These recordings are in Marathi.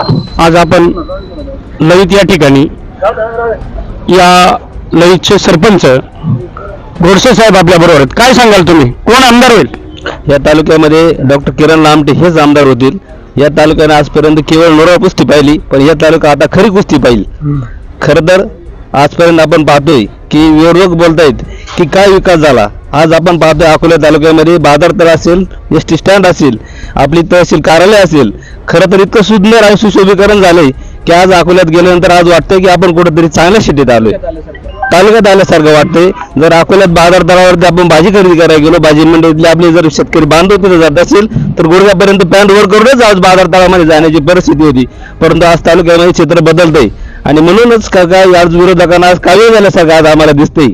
आज आपण ललित या ठिकाणी या ललितचे सरपंच गोडसे साहेब आपल्या बरोबर आहेत. काय सांगाल तुम्ही? कोण आमदार होईल? या तालुक्यामध्ये डॉक्टर किरण लामटे हेच आमदार होतील. या तालुक्याने आजपर्यंत केवळ नोरा कुस्ती पाहिली पण या तालुका आता खरी कुस्ती पाहिली. खरं तर आजपर्यंत आपण पाहतोय की विरोधक बोलतायत की काय विकास झाला. आज आपण पाहतोय अकोला तालुक्यामध्ये बाजार तर असेल एस टी स्टँड असेल आपली तहसील कार्यालय असेल खरं तर इतकं सुंदर आणि सुशोभीकरण झालंय की आज अकोल्यात गेल्यानंतर आज वाटतंय की आपण कुठेतरी चांगल्या शेतीत आलोय. तालुक्यात आल्यासारखं वाटतंय. जर अकोल्यात बाजार दरावरती आपण भाजी खरेदी करायला गेलो भाजी मंडईतले आपले जर शेतकरी बांधव तिथे जात असेल तर गुडघ्यापर्यंत पॅन्ट वर करूनच आज बाजार तळामध्ये जाण्याची परिस्थिती होती. परंतु आज तालुक्यामध्ये क्षेत्र बदलतंय. आणि म्हणूनच का काय आज विरोधकांना आज काव्य झाल्यासारखं आज आम्हाला दिसतंय.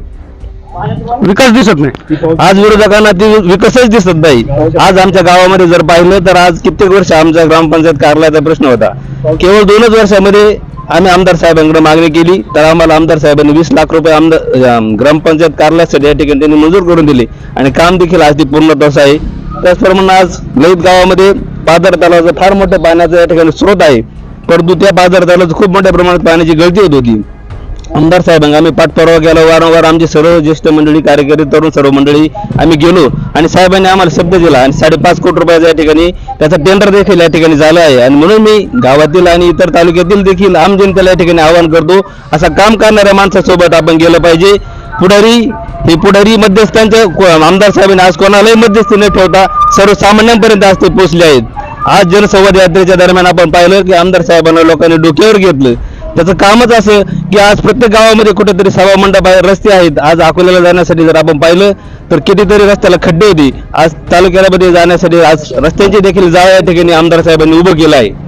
विकास दिसत नाही. आज विरोधकांना ती विकसच दिसत नाही. आज आमच्या गावामध्ये जर पाहिलं तर आज कित्येक वर्ष आमच्या ग्रामपंचायत कार्यालयाचा प्रश्न होता. केवळ दोनच वर्षामध्ये आम्ही आमदार साहेबांकडे मागणी केली तर आम्हाला आमदार साहेबांनी वीस लाख रुपये आमदार ग्रामपंचायत कार्यालयासाठी या ठिकाणी त्यांनी मंजूर करून दिले. आणि काम देखील आज ती तसं आहे. त्याचप्रमाणे आज ललित गावामध्ये पादर तलावाचं फार मोठं पाण्याचं या ठिकाणी स्रोत आहे. परंतु त्या पादर तलावाचं खूप मोठ्या प्रमाणात पाण्याची गळती होत होती. आमदार साहेबांना आम्ही पाठपुरावा केला. वारंवार आमची सर्व ज्येष्ठ मंडळी कार्यकर्ते तरुण सर्व मंडळी आम्ही गेलो आणि साहेबांनी आम्हाला शब्द दिला आणि साडेपाच कोटी रुपयाचा या ठिकाणी त्याचा टेंडर देखील या ठिकाणी झाला आहे. आणि म्हणून मी गावातील आणि इतर तालुक्यातील देखील आम जनतेला या ठिकाणी आवाहन करतो असा काम करणाऱ्या माणसासोबत आपण गेलं पाहिजे. पुढारी हे पुढारी मध्यस्थांच्या आमदार साहेबांनी आज कोणालाही मध्यस्थी न ठेवता सर्वसामान्यांपर्यंत आज ते पोहोचले आहेत. आज जनसंवाद यात्रेच्या दरम्यान आपण पाहिलं की आमदार साहेबांना लोकांनी डोक्यावर घेतलं. त्याचं कामच असं की आज प्रत्येक गावामध्ये कुठेतरी सभा मंडप आहे रस्ते आहेत. आज अकोल्याला जाण्यासाठी जर आपण पाहिलं तर कितीतरी रस्त्याला खड्डे होते. आज तालुक्यामध्ये जाण्यासाठी आज रस्त्यांची देखील जाळ या ठिकाणी आमदार साहेबांनी उभं केलं आहे.